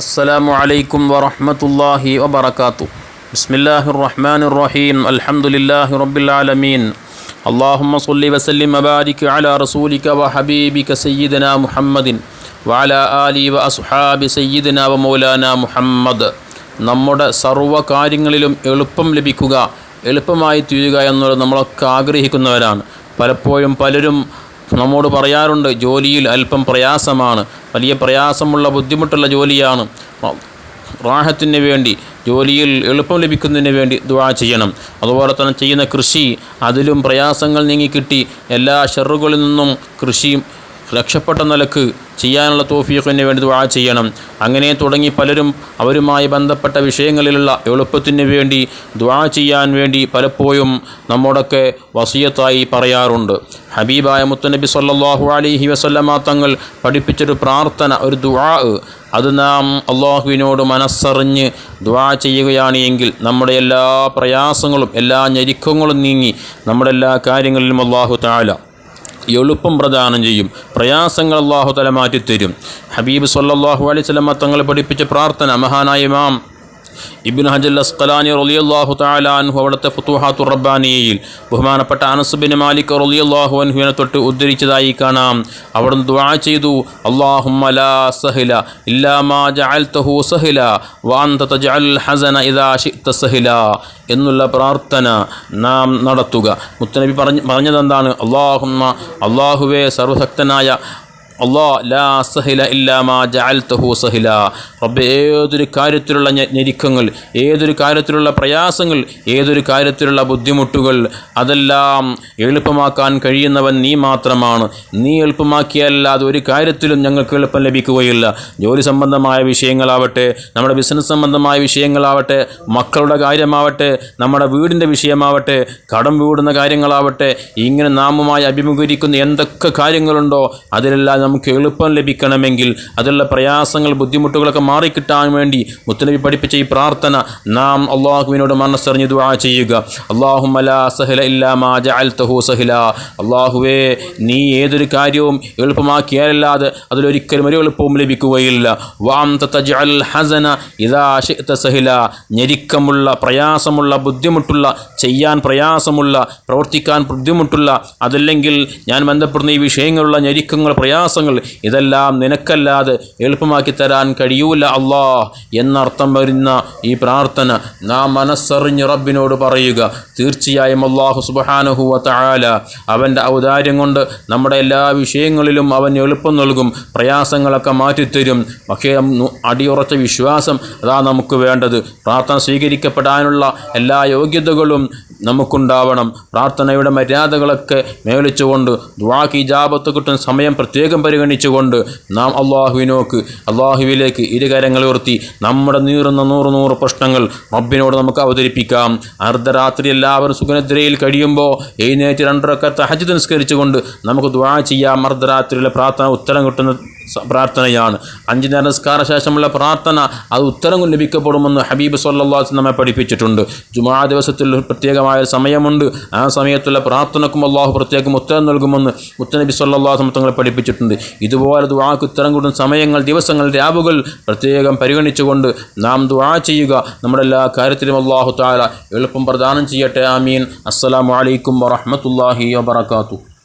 അസ്സലാമു അലൈക്കും വറഹമത്തല്ലാഹി വബർക്കാത്തു ബിസ്മില്ലാഹി റഹ്മാൻ റഹീം അൽഹംദുലില്ലാഹി റബ്ബിലാലമീൻ. അള്ളാഹുമ്മ സല്ലി വസല്ലിം മബാരിക്ക് അല റസൂലിക വ ഹബീബിക സയ്യിദന മുഹമ്മദിൻ വാല ആലി വ അസ്ഹാബി സയ്യിദന വ മൗലാന മുഹമ്മദ്. നമ്മുടെ സർവ കാര്യങ്ങളിലും എളുപ്പം ലഭിക്കുക എളുപ്പമായി തീരുക എന്നുള്ളത് നമ്മളൊക്കെ ആഗ്രഹിക്കുന്നവരാണ്. പലപ്പോഴും പലരും നമ്മോട് പറയാറുണ്ട് ജോലിയിൽ അല്പം പ്രയാസമാണ്. വലിയ പ്രയാസമുള്ള ബുദ്ധിമുട്ടുള്ള ജോലിയാണ്. റാഹത്തിന് വേണ്ടി ജോലിയിൽ എളുപ്പം ലഭിക്കുന്നതിന് വേണ്ടി ദുആ ചെയ്യണം. അതുപോലെ തന്നെ ചെയ്യുന്ന കൃഷി അതിലും പ്രയാസങ്ങൾ നീങ്ങിക്കിട്ടി എല്ലാ ഷെറുകളിൽ നിന്നും കൃഷി രക്ഷപ്പെട്ട നിലയ്ക്ക് ചെയ്യാനുള്ള തോഫീഖിന് വേണ്ടി ദുആ ചെയ്യണം. അങ്ങനെ തുടങ്ങി പലരും അവരുമായി ബന്ധപ്പെട്ട വിഷയങ്ങളിലുള്ള എളുപ്പത്തിന് വേണ്ടി ദുആ ചെയ്യാൻ വേണ്ടി പലപ്പോഴും നമ്മോടൊക്കെ വസീയത്തായി പറയാറുണ്ട്. ഹബീബായ മുത്തനബി സല്ലാഹു അലിഹി വസല്ലമ തങ്ങൾ പഠിപ്പിച്ചൊരു പ്രാർത്ഥന ഒരു ദുആ. അത് നാം അള്ളാഹുവിനോട് മനസ്സറിഞ്ഞ് ദുആ ചെയ്യുകയാണ് എങ്കിൽ നമ്മുടെ എല്ലാ പ്രയാസങ്ങളും എല്ലാ ഞെരുക്കങ്ങളും നീങ്ങി നമ്മുടെ എല്ലാ കാര്യങ്ങളിലും അള്ളാഹു താല എളുപ്പം പ്രദാനം ചെയ്യും. പ്രയാസങ്ങൾ അള്ളാഹു തല മാറ്റിത്തരും. ഹബീബ് സല്ലാഹു അലൈഹി സ്വലമ തങ്ങൾ പഠിപ്പിച്ച പ്രാർത്ഥന മഹാനായ ഇമാം ഇബിൻ ഹജൽ അസ്കലാനി റലിയല്ലാഹു താലാൻഹു അവിടുത്തെ ഫുത്തുഹാത്തു റബ്ബാനിയയിൽ ബഹുമാനപ്പെട്ട അനസുബിൻ മാലിക് റലിയല്ലാഹു അൻഹുവിനെ തൊട്ട് ഉദ്ധരിച്ചതായി കാണാം. അവിടുന്ന് ദുആ ചെയ്തു അള്ളാഹുമ്മ ലാ സഹില ഇല്ലാ മാ ജഅൽതഹു സഹില വഅൻത തജഅൽ ഹസന ഇദാ ശിഅത സഹില എന്നുള്ള പ്രാർത്ഥന നാം നടത്തുക. മുത്തനബി പറഞ്ഞ് പറഞ്ഞതെന്താണ്? അള്ളാഹുമ്മ അള്ളാഹുവേ സർവശക്തനായ അള്ളാ ലാ സഹില ഇല്ലാമാ ജഅൽതഹു സഹില. റബ്ബ് ഏതൊരു കാര്യത്തിലുള്ള ഞെരുക്കങ്ങൾ ഏതൊരു കാര്യത്തിലുള്ള പ്രയാസങ്ങൾ ഏതൊരു കാര്യത്തിലുള്ള ബുദ്ധിമുട്ടുകൾ അതെല്ലാം എളുപ്പമാക്കാൻ കഴിയുന്നവൻ നീ മാത്രമാണ്. നീ എളുപ്പമാക്കിയല്ലാതെ ഒരു കാര്യത്തിലും ഞങ്ങൾക്ക് എളുപ്പം ലഭിക്കുകയില്ല. ജോലി സംബന്ധമായ വിഷയങ്ങളാവട്ടെ നമ്മുടെ ബിസിനസ് സംബന്ധമായ വിഷയങ്ങളാവട്ടെ മക്കളുടെ കാര്യമാവട്ടെ നമ്മുടെ വീടിന്റെ വിഷയമാവട്ടെ കടം വീടുന്ന കാര്യങ്ങളാവട്ടെ ഇങ്ങനെ നാമുമായി അഭിമുഖീകരിക്കുന്ന എന്തൊക്കെ കാര്യങ്ങളുണ്ടോ അതിലെല്ലാം നമുക്ക് എളുപ്പം ലഭിക്കണമെങ്കിൽ അതിലുള്ള പ്രയാസങ്ങൾ ബുദ്ധിമുട്ടുകളൊക്കെ മാറിക്കിട്ടാൻ വേണ്ടി മുത്തനബി പഠിപ്പിച്ച ഈ പ്രാർത്ഥന നാം അള്ളാഹുവിനോട് മനസ്സറിഞ്ഞ് ദുആ ചെയ്യുക. അള്ളാഹു സഹല ഇല്ലാ മാ ജഅൽതഹു സഹില. അള്ളാഹുവേ നീ ഏതൊരു കാര്യവും എളുപ്പമാക്കിയാലല്ലാതെ അതിലൊരിക്കലും ഒരു എളുപ്പവും ലഭിക്കുകയില്ല. വാം തജ തജ്അൽ ഹസന ശിഅത സഹില. ഞെരുക്കമുള്ള പ്രയാസമുള്ള ബുദ്ധിമുട്ടുള്ള ചെയ്യാൻ പ്രയാസമുള്ള പ്രവർത്തിക്കാൻ ബുദ്ധിമുട്ടുള്ള അതല്ലെങ്കിൽ ഞാൻ ബന്ധപ്പെടുന്ന ഈ വിഷയങ്ങളുള്ള ഞെരുക്കങ്ങൾ പ്രയാസങ്ങൾ ഇതെല്ലാം നിനക്കല്ലാതെ എളുപ്പമാക്കി തരാൻ കഴിയൂല അള്ളാ എന്നർത്ഥം വരുന്ന ഈ പ്രാർത്ഥന നാം മനസ്സറിഞ്ഞ് റബ്ബിനോട് പറയുക. തീർച്ചയായും അള്ളാഹു സുബാനഹുവ തആല അവന്റെ ഔദാര്യം കൊണ്ട് നമ്മുടെ എല്ലാ വിഷയങ്ങളിലും അവൻ എളുപ്പം നൽകും പ്രയാസങ്ങളൊക്കെ മാറ്റിത്തരും. പക്ഷേ അടിയുറച്ച വിശ്വാസം അതാ നമുക്ക് വേണ്ടത്. പ്രാർത്ഥന സ്വീകരിക്കപ്പെടാനുള്ള എല്ലാ യോഗ്യതകളും നമുക്കുണ്ടാവണം. പ്രാർത്ഥനയുടെ മര്യാദകളൊക്കെ മേളിച്ചുകൊണ്ട് ദ്വാക്ക് ഇജാബത്ത് കിട്ടുന്ന സമയം പ്രത്യേകം പരിഗണിച്ചുകൊണ്ട് നാം അള്ളാഹുവിനോക്ക് അള്ളാഹുവിലേക്ക് ഇരുകരങ്ങൾ ഉയർത്തി നമ്മുടെ നീറുന്ന നൂറ് നൂറ് പ്രശ്നങ്ങൾ റബ്ബിനോട് നമുക്ക് അവതരിപ്പിക്കാം. അർദ്ധരാത്രി എല്ലാവരും സുഖനിദ്രയിൽ കഴിയുമ്പോൾ എഴുന്നേറ്റ് രണ്ടരക്ക തഹജ് നിസ്കരിച്ചുകൊണ്ട് നമുക്ക് ദ്വാ ചെയ്യാം. അർദ്ധരാത്രിയിലെ പ്രാർത്ഥന ഉത്തരം കിട്ടുന്ന പ്രാർത്ഥനയാണ്. അഞ്ച് നേരം നിസ്കാര ശേഷമുള്ള പ്രാർത്ഥന അത് ഉത്തരം ലഭിക്കപ്പെടുമെന്ന് ഹബീബ് സല്ലാസ് നമ്മെ പഠിപ്പിച്ചിട്ടുണ്ട്. ജുമാ ദിവസത്തിൽ പ്രത്യേകമായ സമയമുണ്ട്. ആ സമയത്തുള്ള പ്രാർത്ഥനക്കും അള്ളാഹു പ്രത്യേകം ഉത്തരം നൽകുമെന്ന് മുത്തനബി സല്ലാസ് തങ്ങളെ പഠിപ്പിച്ചിട്ടുണ്ട്. ഇതുപോലെ ദുവാക്ക് ഉത്തരം കൂടുന്ന സമയങ്ങൾ ദിവസങ്ങൾ രാവുകൾ പ്രത്യേകം പരിഗണിച്ചുകൊണ്ട് നാം ദുവാ ചെയ്യുക. നമ്മുടെ എല്ലാ കാര്യത്തിലും അള്ളാഹു താല എളുപ്പം പ്രദാനം ചെയ്യട്ടെ. ആമീൻ. അസ്സലാമു അലൈക്കും വറഹ്മത്തുള്ളാഹി വബറകാതുഹു.